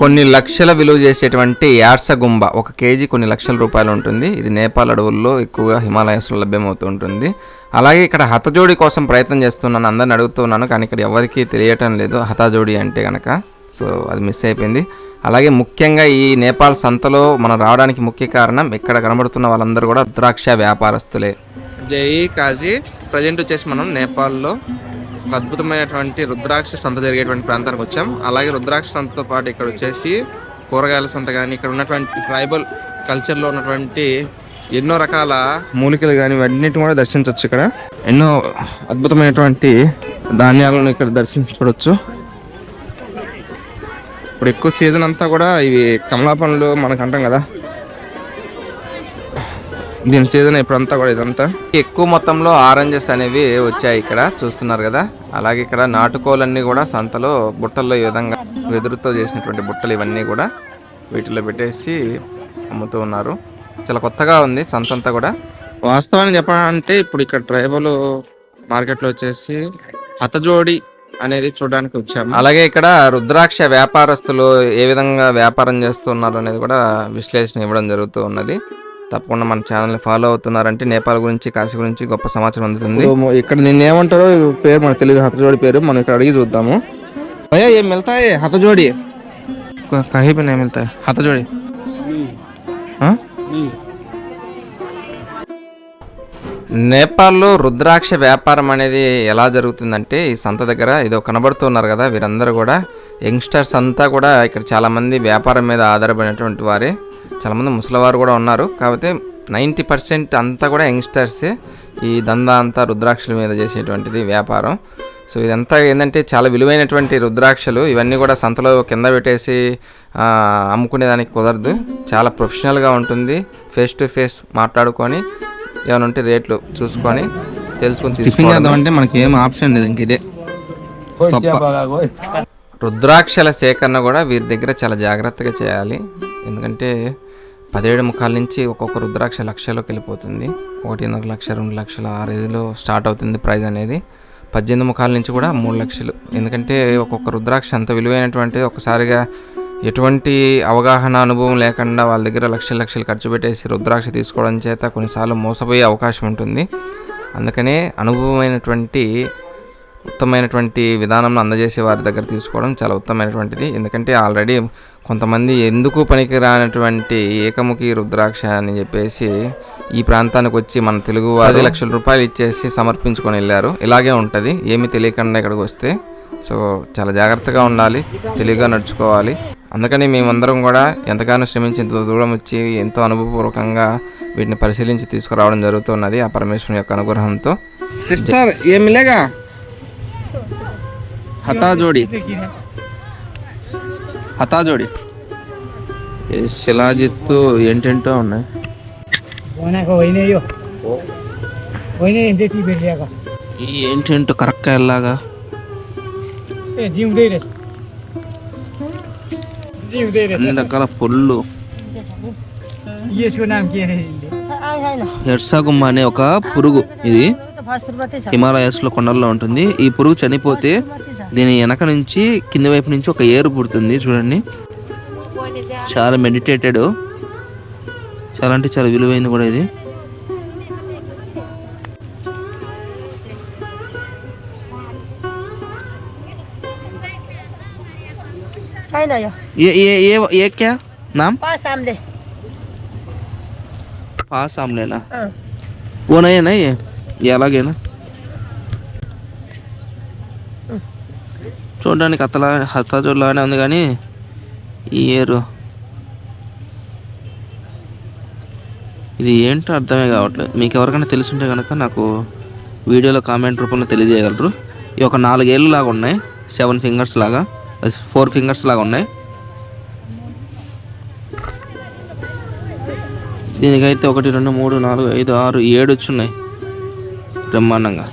కొన్ని లక్షల విలువ చేసేటువంటి యార్సగుంబ ఒక కేజీ కొన్ని లక్షల రూపాయలు ఉంటుంది. ఇది నేపాల్ అడవుల్లో ఎక్కువగా హిమాలయస్లో లభ్యమవుతూ ఉంటుంది. అలాగే ఇక్కడ హతజోడి కోసం ప్రయత్నం చేస్తున్నాను అందరిని అడుగుతున్నాను కానీ ఇక్కడ ఎవరికీ తెలియటం లేదు. హతజోడి అంటే కనుక సో అది మిస్ అయిపోయింది. అలాగే ముఖ్యంగా ఈ నేపాల్ సంతలో మనం రావడానికి ముఖ్య కారణం ఇక్కడ కనబడుతున్న వాళ్ళందరూ కూడా ద్రాక్ష వ్యాపారస్తులే. జై కాజీ. ప్రజెంట్ వచ్చేసి మనం నేపాల్లో ఒక అద్భుతమైనటువంటి రుద్రాక్ష సంత జరిగేటువంటి ప్రాంతానికి వచ్చాం. అలాగే రుద్రాక్ష సంతతో పాటు ఇక్కడ వచ్చేసి కూరగాయల సంత కానీ ఇక్కడ ఉన్నటువంటి ట్రైబల్ కల్చర్లో ఉన్నటువంటి ఎన్నో రకాల మూలికలు కానీ అన్నిటిని కూడా దర్శించవచ్చు ఇక్కడ. ఎన్నో అద్భుతమైనటువంటి ధాన్యాలను ఇక్కడ దర్శించుకోవచ్చు ఇప్పుడు ఎక్కువ సీజన్ అంతా కూడా ఇవి కమలా పండ్లు మనకు అంటాం కదా. దీని సీజన్ ఇప్పుడంతా కూడా ఇదంతా. ఎక్కువ మొత్తంలో ఆరెంజెస్ అనేవి వచ్చాయి ఇక్కడ చూస్తున్నారు కదా. అలాగే ఇక్కడ నాటుకోలన్నీ కూడా సంతలో బుట్టల్లో ఈ విధంగా వెదురుతో చేసినటువంటి బుట్టలు ఇవన్నీ కూడా వీటిలో పెట్టేసి అమ్ముతూ ఉన్నారు. చాలా కొత్తగా ఉంది సంత అంతా కూడా. వాస్తవానికి చెప్పాలంటే ఇప్పుడు ఇక్కడ ట్రైబల్ మార్కెట్లో వచ్చేసి హతజోడి అనేది చూడడానికి వచ్చాము. అలాగే ఇక్కడ రుద్రాక్ష వ్యాపారస్తులు ఏ విధంగా వ్యాపారం చేస్తున్నారు అనేది కూడా విశ్లేషణ ఇవ్వడం జరుగుతూ ఉన్నది. తప్పకుండా మన ఛానల్ని ఫాలో అవుతున్నారంటే నేపాల్ గురించి కాశీ గురించి గొప్ప సమాచారం అందుతుంది. ఇక్కడ నిన్న ఏమంటారో పేరు మనకు తెలియదు హతజోడి పేరు. మనం ఇక్కడ అడిగి చూద్దాము. అయ్యా ఏం వెళ్తాయి హతజోడి. కహీ పైన ఏం వెళ్తాయి హతజోడి? నేపాల్లో రుద్రాక్ష వ్యాపారం అనేది ఎలా జరుగుతుందంటే ఈ సంత దగ్గర ఇదో కనబడుతున్నారు కదా వీరందరూ కూడా. యంగ్స్టర్స్ అంతా కూడా ఇక్కడ చాలామంది వ్యాపారం మీద ఆధారపడినటువంటి వారే. చాలామంది ముసలివారు కూడా ఉన్నారు. కాకపోతే నైంటీ పర్సెంట్ అంతా కూడా యంగ్స్టర్సే ఈ దందా అంతా రుద్రాక్షల మీద చేసేటువంటిది వ్యాపారం. సో ఇదంతా ఏంటంటే చాలా విలువైనటువంటి రుద్రాక్షలు. ఇవన్నీ కూడా సంతలో కింద పెట్టేసి అమ్ముకునేదానికి కుదరదు. చాలా ప్రొఫెషనల్గా ఉంటుంది. ఫేస్ టు ఫేస్ మాట్లాడుకొని ఏమైనా ఉంటే రేట్లు చూసుకొని తెలుసుకొని తీసుకోవడం అంటే మనకి ఏం ఆప్షన్ లేదు. ఇంక ఇదే. రుద్రాక్షల సేకరణ కూడా వీరి దగ్గర చాలా జాగ్రత్తగా చేయాలి. ఎందుకంటే పదిహేడు ముఖాల నుంచి ఒక్కొక్క రుద్రాక్ష లక్షలోకి వెళ్ళిపోతుంది. ఒకటిన్నర లక్ష రెండు లక్షల ఆ రేంజ్లో స్టార్ట్ అవుతుంది ప్రైజ్ అనేది. పద్దెనిమిది ముఖాల నుంచి కూడా మూడు లక్షలు. ఎందుకంటే ఒక్కొక్క రుద్రాక్ష అంత విలువైనటువంటి ఒకసారిగా ఎటువంటి అవగాహన అనుభవం లేకుండా వాళ్ళ దగ్గర లక్షల లక్షలు ఖర్చు పెట్టేసి రుద్రాక్ష తీసుకోవడం చేత కొన్నిసార్లు మోసపోయే అవకాశం ఉంటుంది. అందుకనే అనుభవమైనటువంటి ఉత్తమమైనటువంటి విధానంలో అందజేసే వారి దగ్గర తీసుకోవడం చాలా ఉత్తమమైనటువంటిది. ఎందుకంటే ఆల్రెడీ కొంతమంది ఎందుకు పనికి రానటువంటి ఏకముఖి రుద్రాక్ష అని చెప్పేసి ఈ ప్రాంతానికి వచ్చి మన తెలుగు పది లక్షల రూపాయలు ఇచ్చేసి సమర్పించుకొని వెళ్ళారు. ఇలాగే ఉంటుంది. ఏమీ తెలియకుండా ఇక్కడికి వస్తే సో చాలా జాగ్రత్తగా ఉండాలి. తెలివిగా నడుచుకోవాలి. అందుకని మేమందరం కూడా ఎంతగానో శ్రమించి ఇంత దూరం వచ్చి ఎంతో అనుభవపూర్వకంగా వీటిని పరిశీలించి తీసుకురావడం జరుగుతున్నది ఆ పరమేశ్వరుని యొక్క అనుగ్రహంతో. సిస్టర్ ఏమి హతాజోడి హతా జోడి శిలాజిత్తు ఏంటంటో ఉన్నాయి? ఏంటంటో కరెక్ట్గా ఎలాగా అన్ని రకాల పొల్లు. ఎర్సాగుమ్మ అనే ఒక పురుగు ఇది. హిమాలయస్ లో కొండల్లో ఉంటుంది ఈ పురుగు చనిపోతే దీని వెనక నుంచి కింది వైపు నుంచి ఒక ఏరు పుడుతుంది చూడండి చాలా మెడిటేటెడ్ చాలా అంటే చాలా విలువైంది కూడా ఇది छैन यो ये ये ये ये क्या नाम पाँच आमले पास आमले ना अँ। वो नहीं है ना ये ఎలాగైనా. చూడడానికి అత్తలా హస్తాజోడ్లానే ఉంది కానీ ఈ ఏరు. ఇది ఏంటో అర్థమే కావట్లేదు. మీకు ఎవరికైనా తెలుసుంటే కనుక నాకు వీడియోలో కామెంట్ రూపంలో తెలియజేయగలరు. ఇవి ఒక నాలుగేళ్ళు లాగా ఉన్నాయి. సెవెన్ ఫింగర్స్ లాగా ఫోర్ ఫింగర్స్ లాగా ఉన్నాయి. దీనికైతే ఒకటి రెండు మూడు నాలుగు ఐదు ఆరు ఏడు వచ్చి ఉన్నాయి. ఉన్నాయి బ్రహ్మాండంగా